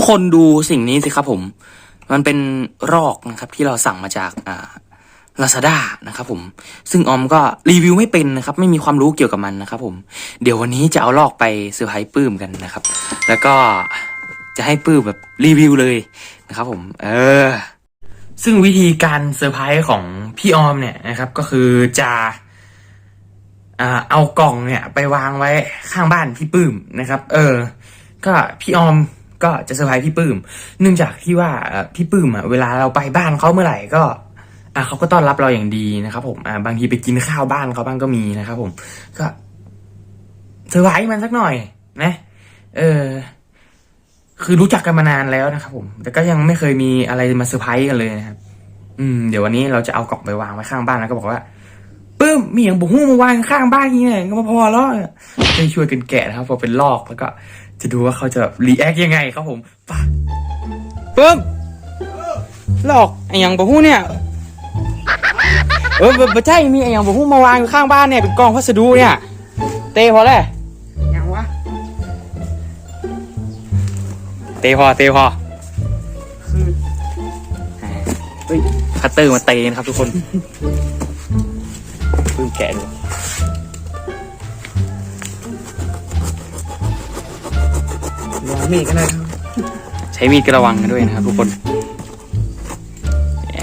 ทุกคนดูสิ่งนี้สิครับผม มันเป็นรอกนะครับที่เราสั่งมาจากอ่าลาซาด้านะครับผม ซึ่งออมก็รีวิวไม่เป็นนะครับ ไม่มีความรู้เกี่ยวกับมันนะครับผม เดี๋ยววันนี้จะเอาลอกไปเซอร์ไพรส์ปื้มกันนะครับ แล้วก็จะให้ปื้มแบบรีวิวเลยนะครับผม เออ ซึ่งวิธีการเซอร์ไพรส์ของพี่ออมเนี่ยนะครับ ก็คือจะเอากล่องเนี่ย ไปวางไว้ข้างบ้านพี่ปื้มนะครับ เออ ก็พี่ออม ก็จะเซอร์ไพรส์พี่ปื้มเนื่องจากที่ว่าพี่ปื้มอะเวลาเราไปบ้านเขาเมื่อไหร่ก็อะเขาก็ต้อนรับเราอย่างดีนะครับ ผมอ่าบางทีไปกินข้าวบ้านเขาบ้างก็มีนะครับ ผม ก็เซอร์ไพรส์มันสักหน่อย นะ เออ คือรู้จักกันมานานแล้วนะครับ ผม แต่ก็ยังไม่เคยมีอะไรมาเซอร์ไพรส์กันเลยนะครับอืมเดี๋ยววันนี้เราจะเอากล่องไปวางไว้ข้างบ้านแล้วก็บอกว่าปื้มมีอย่างบุหู้มาวางข้างบ้านนี่เนี่ยก็มาพอแล้วจะช่วยกันแกะนะครับพอเป็นลอกแล้วก็ จะดูว่าเขาจะรีแอคยังไงครับผมไป่ะปื้มลอกไอ้อย่างบุหู้เนี่ยเออบ่ใช่มีไอ้อย่างบุหู้มาวางอยู่ข้างบ้านเนี่ยเป็นกล่องพัสดุเนี่ยเตพอแล้วยังวะเตพอเตพอคือเฮ้ยคัตเตอร์มาเตนะครับทุกคนเพิ่งแกะดู มีดก็ได้ครับใช้มีดกระวังกันด้วยนะครับทุกคน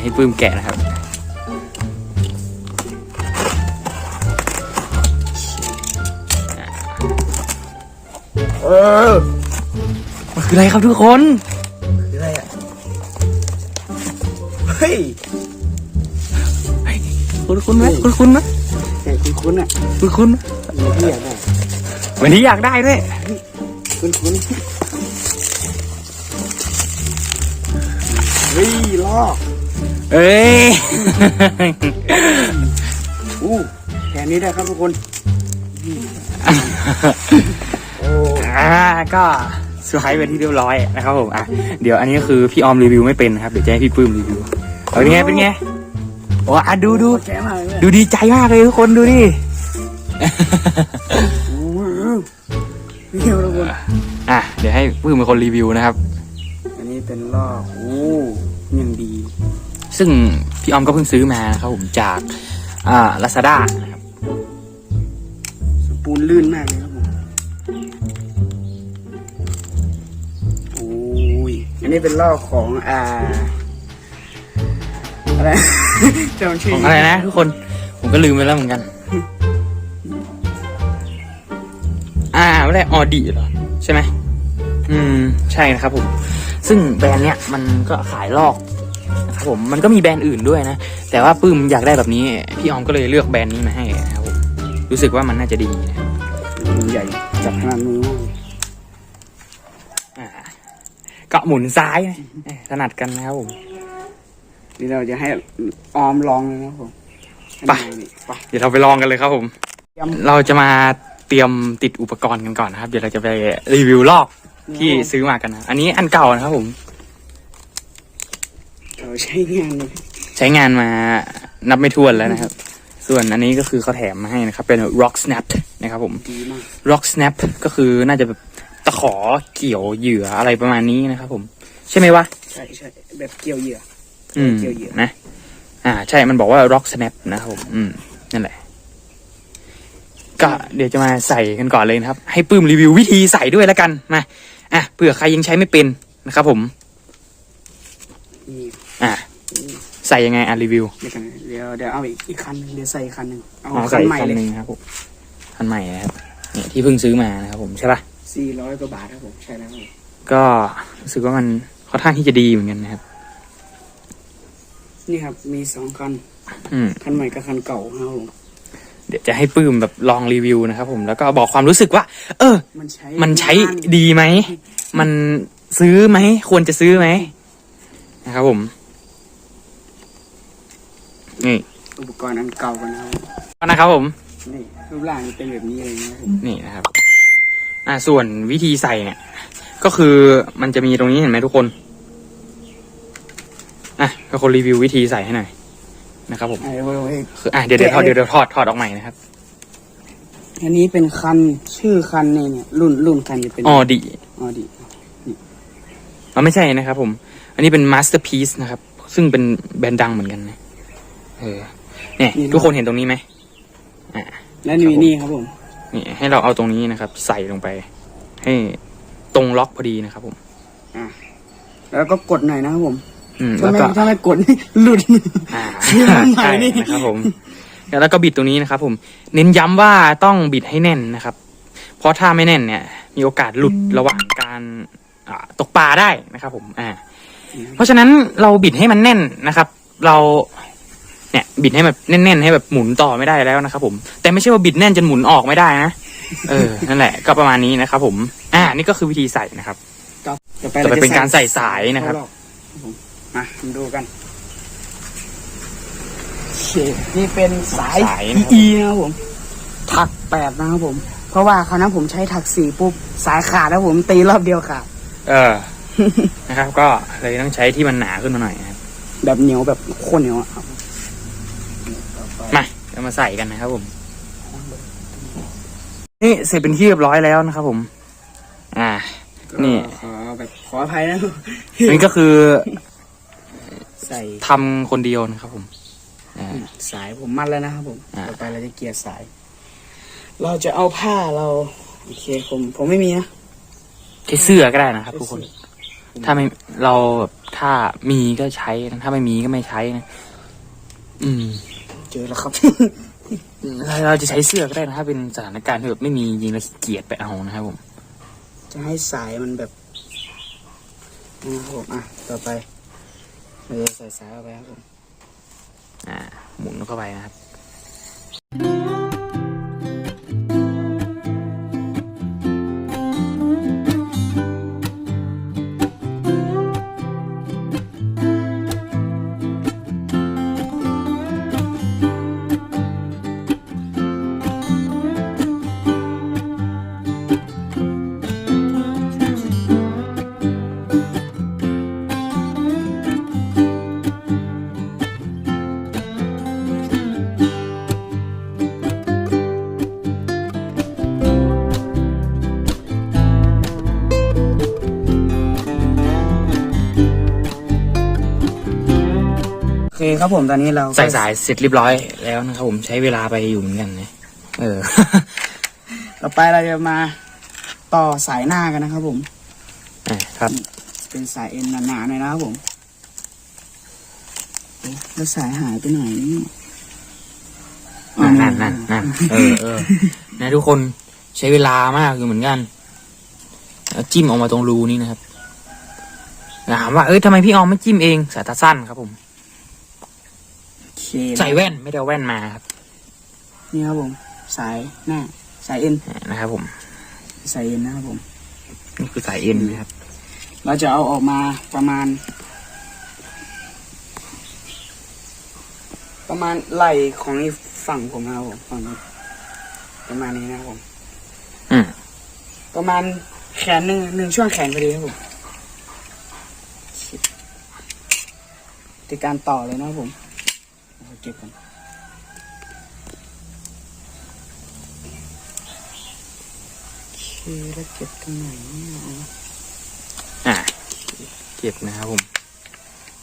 ให้ปื้มแกะนะครับเออมันคืออะไรครับทุกคนคืออะไรอะเฮ้ยคุณคุณไหมคุณคุณไหมแต่คุ้นๆอะคุณคุณมีที่อยากได้วันนี้อยากได้ด้วยคุ้นๆ เฮ้ยลอกเอ้ยอู้แค่นี้ได้ครับทุกคนโอ้อ่าก็สุดท้ายเป็นที่เรียบร้อยนะครับผมอะเดี๋ยวอันนี้ก็คือพี่ออมรีวิวไม่เป็นนะครับเดี๋ยวจะให้พี่ปื้มรีวิวเอาเป็นไงเป็นไงโอ้อะดูดูแก่มากเลยดูดีใจมากเลยทุกคนดูดิโอ้โหนี่ครับทุกคนอะเดี๋ยวให้ปื้มเป็นคนรีวิวนะครับ อันนี้เป็นลอกโอ้ยังดี ซึ่งพี่ออมก็เพิ่งซื้อมานะครับผมจากอ่าลาซาด้านะครับสปูนลื่นมากเลยครับผม โอ้ย อันนี้เป็นลอกของอ่า อะไร จำชื่ของอะไรนะทุกคน ผมก็ลืมไปแล้วเหมือนกัน อ่าไม่ได้ออดีเหรอ ใช่ไหม อืม ใช่นะครับผม ซึ่งแบรนด์เนี้ยมันก็ขายลอกนะครับ ผมมันก็มีแบรนด์อื่นด้วยนะ แต่ว่าปื้มอยากได้แบบนี้ พี่ออมก็เลยเลือกแบรนด์นี้มาให้นะครับผมรู้สึกว่ามันน่าจะดีนะครับมันใหญ่จับขนาดมือมากอ่าก็หมุนซ้ายนะเอ้ยถนัดกันนะครับผมนี่เราจะให้ออมลองเลยนะครับผมไปให้ดูนี่ไปเดี๋ยวเราไปลองกันเลยครับผมเตรียมเราจะมาเตรียมติดอุปกรณ์กันก่อนนะครับ เดี๋ยวเราจะไปรีวิวลอกที่ซื้อมากันนะ อันนี้อันเก่านะครับผม เราใช้งานเลยใช้งานมานับไม่ถ้วนแล้วนะครับ ส่วนอันนี้ก็คือเขาแถมมาให้นะครับ เป็น rock snap นะครับผม ดีมาก rock snap ก็คือน่าจะแบบตะขอเกี่ยวเหยื่ออะไรประมาณนี้นะครับผม ใช่ไหมวะ ใช่ใช่แบบเกี่ยวเหยื่อ อืมเกี่ยวเหยื่อ นะ อ่า ใช่ มันบอกว่า rock snap นะครับผม อืม นั่นแหละ ก็เดี๋ยวจะมาใส่กันก่อนเลยนะครับ ให้ปื้มรีวิววิธีใส่ด้วยแล้วกัน มา อะ เผื่อใครยังใช้ไม่เป็นนะครับผมนี่ อะใส่ยังไงอะรีวิวเดี๋ยวกันเดี๋ยวเดี๋ยวเอาอีกอีกคันหนึ่งเดี๋ยวใส่อีกคันหนึ่งเอาอ๋อคัใส่นอีกใหม่คันเลยหนึ่งนะครับผมคันใหม่นะครับเนี่ยที่เพิ่งซื้อมานะครับผมใช่ปะสี่ร้อยกว่าบาทครับผมใช่แล้วครับผมก็รู้สึกว่ามันค่อนข้างที่จะดีเหมือนกันนะครับ นี่ครับมีสองคันอืม คันใหม่กับคันเก่าครับผมเดี๋ยวจะให้ปื้มแบบลองรีวิวนะครับผมแล้วก็บอกความรู้สึกว่า เออ มันใช้มันใช้งานดีไหม มันซื้อไหม ควรจะซื้อไหมนะครับผม นี่อุปกรณ์อันเก่ากันนะครับผมนะครับผม นี่รูปร่างจะเป็นแบบนี้เลยนะครับผมนี่นะครับ อ่าส่วนวิธีใส่เนี่ย ก็คือมันจะมีตรงนี้เห็นไหมทุกคน อะเป็นคนรีวิววิธีใส่ให้หน่อยนะครับผม ไอ้เว้ยเว้ยคืออะเดี๋ยวเดี๋ยวถอดเดี๋ยวเดี๋ยวถอดถอดออกใหม่นะครับ อันนี้เป็นคันชื่อคันนี่เนี่ยรุ่นรุ่นคันจะเป็นออดี ออดีนี่เราไม่ใช่นะครับผม อันนี้เป็นมาสเตอร์พี e นะครับ ซึ่งเป็นแบรนด์ดังเหมือนกันนะ เออเนี่ยทุกคนเห็นตรงนี้ไหมอ่า และนี่นี่ครับผม นี่ให้เราเอาตรงนี้นะครับ ใส่ลงไป ให้ตรงล็อกพอดีนะครับผม แล้วก็กดหน่อยนะครับผมอืมถ้าแล้วไม่ก็ถ้าไม่กดนี่หลุด อ่าซื้อมาใหม่ใช่นี่นะครับผมแล้วก็บิดตรงนี้นะครับ ผม เน้นย้ำว่าต้องบิดให้แน่นนะครับ เพราะถ้าไม่แน่นเนี่ย มีโอกาสหลุดระหว่างการอ่าตกปลาได้นะครับ ผม อ่า เพราะฉะนั้นเราบิดให้มันแน่นนะครับ เรา เนี่ยบิดให้แบบแน่นๆให้แบบหมุนต่อไม่ได้แล้วนะครับผมแต่ไม่ใช่ว่าบิดแน่นจนหมุนออกไม่ได้นะเออนั่นแหละ ก็ประมาณนี้นะครับผม อ่า นี่ก็คือวิธีใส่นะครับต่อไปต่อไปจะเป็นการใส่สายนะครับเข้ารอบครับผมมามาดูกันโอเคนี่เป็นสายสายนะครับ EE นะครับผม ถักแปดนะครับผม เพราะว่าคราวนั้นผมใช้ถักสี่ปุ๊บสายขาดแล้วผมตีรอบเดียวขาดเออ นะครับ ก็เลยต้องใช้ที่มันหนาขึ้นมาหน่อยนะครับแบบเหนียวแบบโคตรเหนียวอะครับ มาเรามาใส่กันนะครับผม นี่เสร็จเป็นที่เรียบร้อยแล้วนะครับผม อ่า นี่ ขอแบบขออภัยนะนี่ก็คือ ใส่ทำคนเดียวนะครับผม อ่า สายผมมัดแล้วนะครับผมอ่า ต่อไปเราจะเกลี่ยสาย เราจะเอาผ้าเราโอเคผมผมไม่มีนะใช้เสื้อก็ได้นะครับทุกคน ถ้าไม่เราแบบถ้ามีก็ใช้นะถ้าไม่มีก็ไม่ใช้นะ อืม เจอแล้วครับเราเราจะใช้เสื้อก็ได้นะถ้าเป็นสถานการณ์ที่แบบไม่มีจริงแล้วขี้เกียจไปเอานะครับผม จะให้สายมันแบบนะครับผมอะต่อไปเราจะใส่สายเข้าไปครับผมอ่าหมุนเข้าไปนะครับ คครับผมตอนนี้เราก็ใส่สายเสร็จเรียบร้อยแล้วนะครับผมใช้เวลาไปอยู่เหมือนกันนะเออ ต่อไปเราจะมาต่อสายหน้ากันนะครับผมอ่าครับ เป็นสายเอ็นหนาๆหน่อยนะครับผมเอ๊ะแล้วสายหายไปไหนเนี่ยอ๋อนั่นนั่นนั่นเออเออนะทุกคนใช้เวลามากอยู่เหมือนกันแล้วจิ้มออกมาตรงรูนี้นะครับถามว่าเอ้ยทำไมพี่ออมไม่จิ้มเองสายตาสั้นครับผมโอ เคใส่แว่นไม่ได้เอาแว่นมาครับนี่ครับผม สายหน้า สายเอ็นอ่านะครับผม สายเอ็นนะครับผม นี่คือสายเอ็นนะครับ เราจะเอาออกมาประมาณ ประมาณไหล่ของอีกฝั่งผมนะครับผมฝั่งนี้ประมาณนี้นะครับผมอืมประมาณแขนหนึ่งหนึ่งช่วงแขนพอดีครับผมติดการต่อเลยนะครับผมเอาเก็บกันโอเคแล้วเก็บตรงไหนเนี่ยอ๋ออ่าเก็บนะครับผม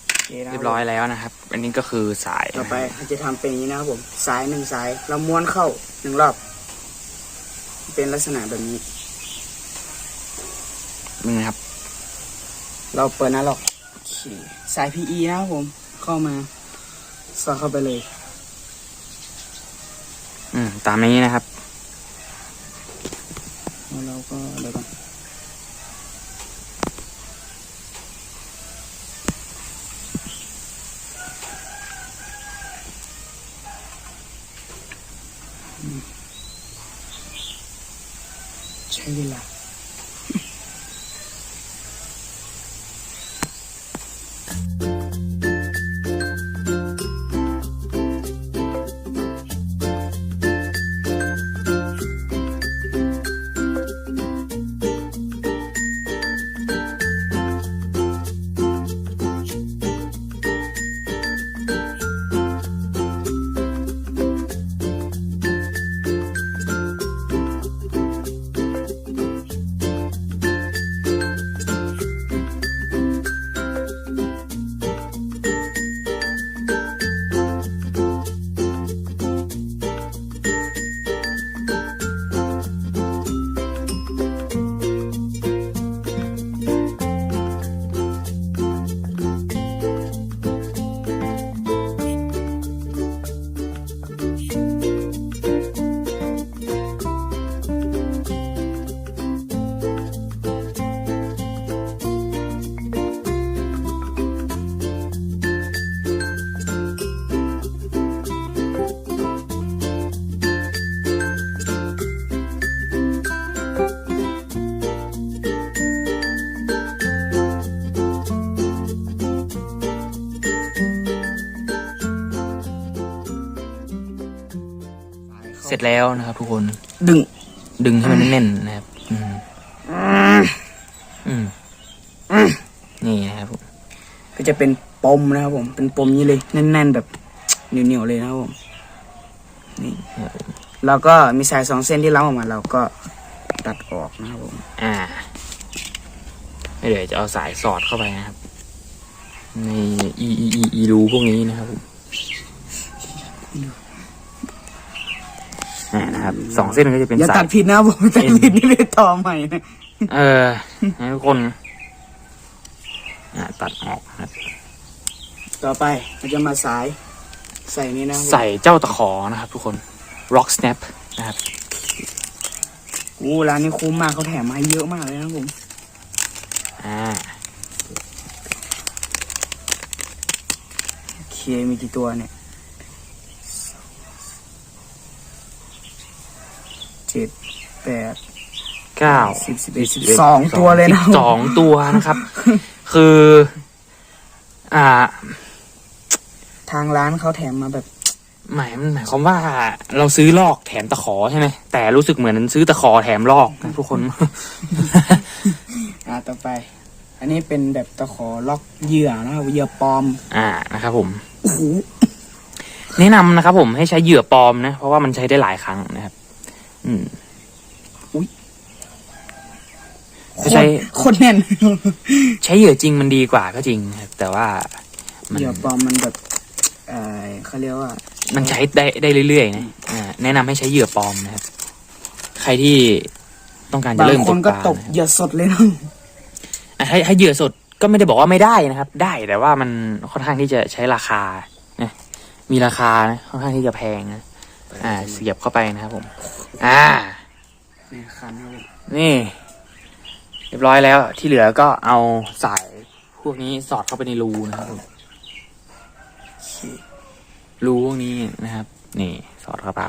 โอเคนะคเรีบยบร้อยแล้วนะครับ อันนี้ก็คือสายต่อไปนะครับเราจะทำเป็นอย่างนี้นะครับผม สายหนึ่งสาย เราม้วนเข้าหนึ่งรอบ เป็นลักษณะแบบนี้นี่นะครับ เราเปิดหน้าล็อกโอเคสาย PE นะครับผม เข้ามา สอดเข้าไปเลย อืม ตามนี้นะครับแล้วเราก็เดี๋ยวก่อนอืมใช้เวลา ร็จแล้วนะครับ ทุกคน ดึง ดึงให้มันแน่นๆนะครับ อืมอืมนี่นะครับผมก็จะเป็นปมนะครับผม เป็นปมนี้เลยแน่นๆแบบเหนียวๆเลยนะครับผมนี่แล้วก็มีสายสองเส้นที่ล้ำออกมา เราก็ตัดออกนะครับผม อ่าเดี๋ยวจะเอาสายสอดเข้าไปนะครับ ในอีอีอีอีรูพวกนี้นะครับผม อ่านะครับสองเส้นก็จะเป็นอย่าสาตัย ดผิดนะครับผมตัดผิดนี่ไปต่อใหม่นะเออให้ทุกคนอ่าตัดออกนะครับ ต่อไปเราจะมาสาย ใส่นี่นะครับผมใส่เจ้าตะขอนะครับทุกคน rock snap นะครับ โอ้ร้านนี้คุ้มมากเขาแถมมาให้เยอะมากเลยนะครับผมอ่า โอเคมีกี่ตัวเนี่ย เจ็ดแปดเก้าสิบสิบเอ็ดสิบสองตัวเลยนะสองตัวนะครับ คือ อ่า ทางร้านเขาแถมมาแบบหมายมันหมายความว่าเราซื้อลอกแถมตะขอใช่ไหมแต่รู้สึกเหมือนซื้อตะขอแถมลอกนะทุกคน อ่าต่อไป อันนี้เป็นแบบตะขอล็อกเหยื่อนะครับเหยื่อปลอม อ่านะครับผมโอ้โหแนะนำนะครับผมให้ใช้เหยื่อปลอมนะ เพราะว่ามันใช้ได้หลายครั้งนะครับ อืมโคใช้ตรโคตรแน่น ใช้เหยื่อจริงมันดีกว่าก็จริงนะครับแต่ว่ามันเหยื่อปลอมมันแบบเออเขาเรียกว่า มันใช้ได้ได้เรื่อยๆนะอ่าแนะนำให้ใช้เหยื่อปลอมนะครับ ใครที่ต้องการจะบางเริ่มคตนกก็ปลาตกนะครับเหยื่อสดเลยนะอะถ้าถ้าเหยื่อสดก็ไม่ได้บอกว่าไม่ได้นะครับ ได้แต่ว่ามันค่อนข้างที่จะใช้ราคานะมีราคานะค่อนข้างที่จะแพงนะอ่า เสียบเข้าไปนะครับผม อ่านี่คันครับผมนี่ เรียบร้อยแล้วที่เหลือก็เอาสายพวกนี้สอดเข้าไปในรูนะครับผมรูพวกนี้นะครับ นี่สอดเข้าไป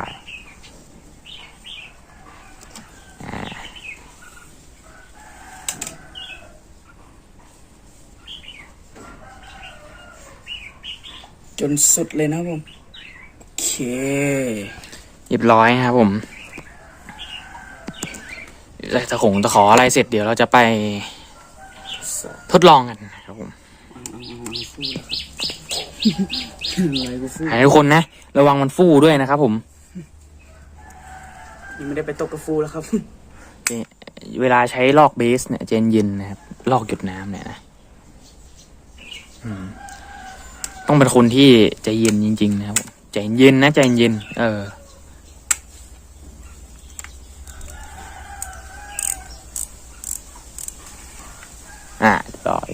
อ่าจนสุดเลยนะครับผม โอเค เรียบร้อยนะครับผมแล้ว ตะขงตะขออะไรเสร็จเดี๋ยวเราจะไปสอดทดลองกันนะครับผมอะไรกูฟูให้ทุกคนนะ ระวังมันฟู่ด้วยนะครับผมยังไม่ได้ไปตกกระฟูแล้วครับ เวลาใช้ลอกเบสเนี่ยใจเย็นๆนะครับ ลอกหยดน้ำเนี่ยนะอืมต้องเป็นคนที่ใจเย็นจริง ๆ นะครับผมใจเย็นนะใจเย็น เออ อ่าเรียบร้อย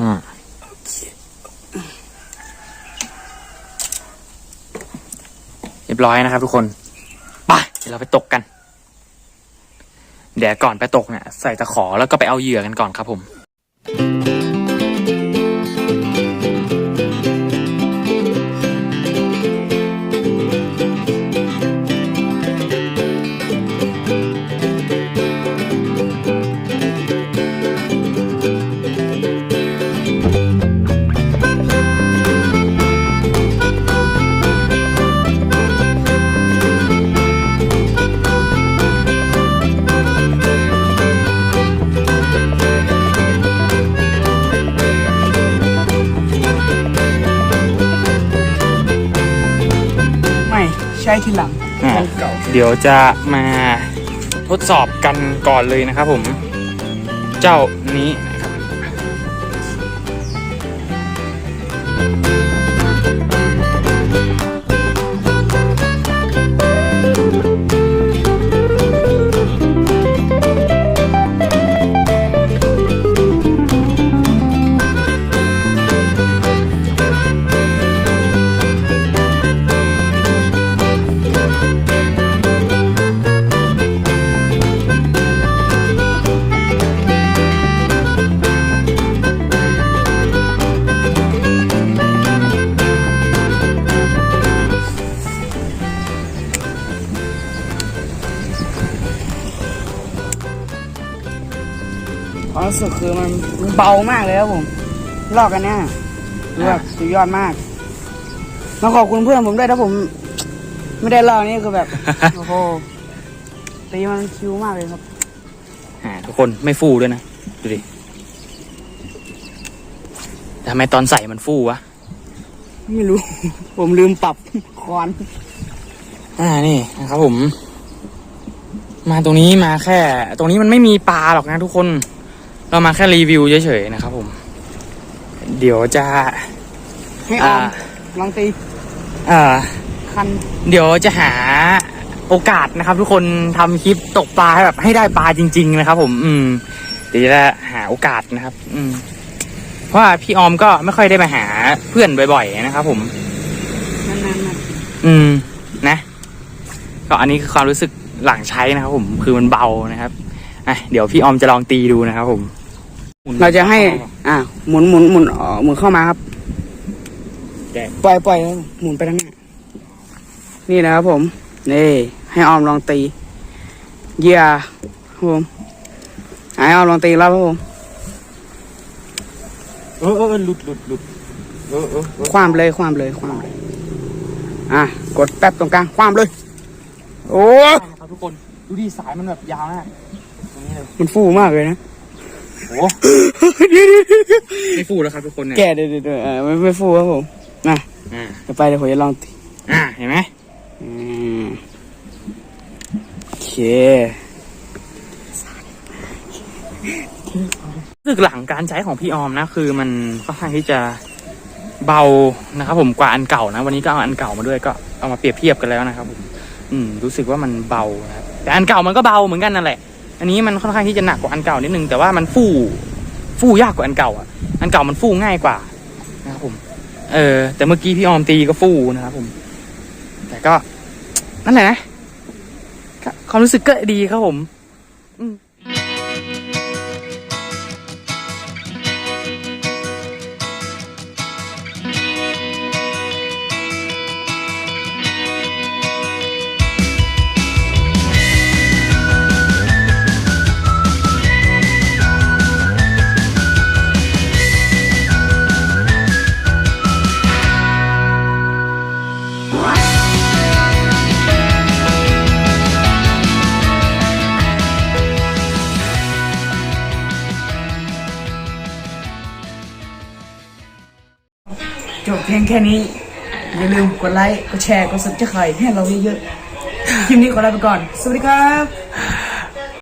อืมเรียบร้อยนะครับทุกคนไปเดี๋ยวเราไปตกกัน เดี๋ยวก่อนไปตกเนี่ยใส่ตะขอแล้วก็ไปเอาเหยื่อกันก่อนครับผม ทีหลังอ่าของเก่าเดี๋ยวจะมาทดสอบกันก่อนเลยนะครับผม เจ้านี้ ความรู้สึกคือมันมันเบามากเลยครับผมลอกกันเนี่ยคือแบบสุดยอดมากมาขอบคุณเพื่อนผมด้วยถ้าผม ไม่ได้ลอกนี่คือแบบ โอ้โหตีมันคิวมากเลยครับอ่าทุกคนไม่ฟูด้วยนะ ดูดิแต่ทำไมตอนใส่มันฟูวะ ไม่รู้ ผมลืมปรับคอนอ่านี่นะครับผม มาตรงนี้มาแค่ ตรงนี้มันไม่มีปลาหรอกนะทุกคน เรามาแค่รีวิวเฉยๆนะครับผม เดี๋ยวจะให้ออมอ่าลองตีอ่าคันเดี๋ยวจะหาโอกาสนะครับ ทุกคนทำคลิปตกปลาให้แบบให้ได้ปลาจริง ๆ นะครับ ผม อืม เดี๋ยวจะหาโอกาสนะครับ อืม เพราะว่าพี่ออมก็ไม่ค่อยได้มาหาเพื่อนบ่อยๆนะครับ ผมนั่นนั่นนั่นอืม นะ ก็อันนี้คือความรู้สึกหลังใช้นะครับ ผมคือมันเบานะครับ อะเดี๋ยวพี่ออมจะลองตีดูนะครับผมหมุนเราจะให้ อ่า หมุนหมุนหมุนอ๋อหมุนเข้ามาครับแกะปล่อยปล่อยแล้วหมุนไปทางหน้านี่นะครับผม นี่ ให้ออมลองตีเหยียครับผมให้ออมลองตีแล้วครับผมเออเออหลุดหลุดหลุดเออเออเออคว้ามเลยคว้ามเลยคว้ามเลยอะกดแป๊บตรงกลางคว้ามเลย โอ้นะครับทุกคน ดูดิสายมันแบบยาวมากตรงนี้เลย มันฟูมากเลยนะโอ้ไม่ฟูแล้วครับทุกคนเนี่ยแกะเดี๋ยวเดี๋ยวเดี๋ยวเออไม่ไม่ฟูครับผมนะอ่าเดี๋ยวไปเดี๋ยวผมจะลองตีอ่าเห็นไหมอืมโอเครู้สึกหลังการใช้ของพี่ออมนะ คือมันค่อนข้างที่จะเบานะครับผมกว่าอันเก่านะ วันนี้ก็เอาอันเก่ามาด้วยก็เอามาเปรียบเทียบกันแล้วนะครับผมอืมรู้สึกว่ามันเบานะครับแต่อันเก่ามันก็เบาเหมือนกันนั่นแหละ อันนี้มันค่อนข้างที่จะหนักกว่าอันเก่านิดนึงแต่ว่ามันฟู่ฟู่ยากกว่าอันเก่าอะอันเก่ามันฟู่ง่ายกว่านะครับผม เออ แต่เมื่อกี้พี่ออมตีก็ฟู่นะครับผม แต่ก็นั่นแหละนะความรู้สึกก็ดีครับผม อืม พียงแค่นี้ อย่าลืมกดไลค์ กดแชร์ กดซับสไครต์ให้เราเยอะๆคลิปนี้ขอลาไปก่อน สวัสดีครับ